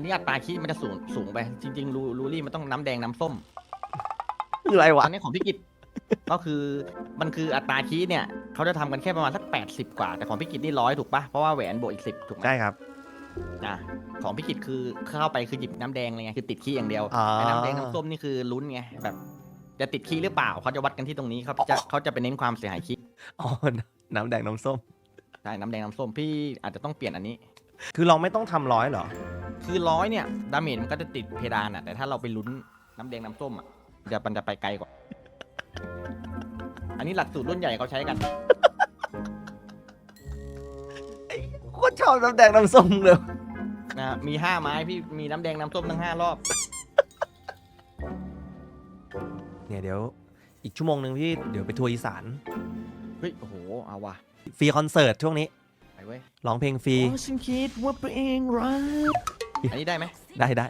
นนี้อัตราคีมันจะสูงสูงไป จริงๆรูรูรี่มันต้องน้ำแดงน้ำส้มคืออะไรตวะอนนี้ของพี่กิตก็คือมันคืออัตราคีเนี่ยเขาจะทำกันแค่ประมาณสักแปดสิบกว่า แต่ของพี่กิตนี่ร้อยถูกปะเพราะว่าแหวนบวกอีกสิบถูกไหมใช่ครับ อะของพี่กิตคือเข้าไปคือหยิบน้ำแดงเลยไงคือติดขี้อย่างเดียวอ๋อไอ้น้ำแดงน้ำส้มนี่คือลุ้นไงแบบจะติดขี้หรือเปล่าเขาจะวัดกันที่ตรงนี้เขาจะเขาจะไปเน้นความเสียหายขี้อ๋อน้ำแดงน้ำส้ม ใช่น้ำแดงน้ำส้มพี่อาจจะต้องเปลี่ยนอันนี้ คือเราไม่ต้องทำร้อยเหรอ คือร้อยเนี่ยดาเมจมันก็จะติดเพดานอะแต่ถ้าเราไปลุ้นน้ำแดงน้ำส้มอะเดี๋ยวมันจะไปไกลกว่า อันนี้หลักสูตรรุ่นใหญ่เขาใช้กัน โคตรชอบน้ำแดงน้ำส้มเลยนะมีห้าไม้พี่มีน้ำแดงน้ำส้มทั้งห้ารอบ เนี่ยเดี๋ยวอีกชั่วโมงหนึ่งพี่เดี๋ยวไปทัวร์อีสานเฮ้ย โอ้โห เอาว่ะฟรีคอนเสิร์ตช่วงนี้ไปเว้ย ร้องเพลงฟรีฉันคิดว่าตัวเองรัก อันนี้ได้ไหมได้ได้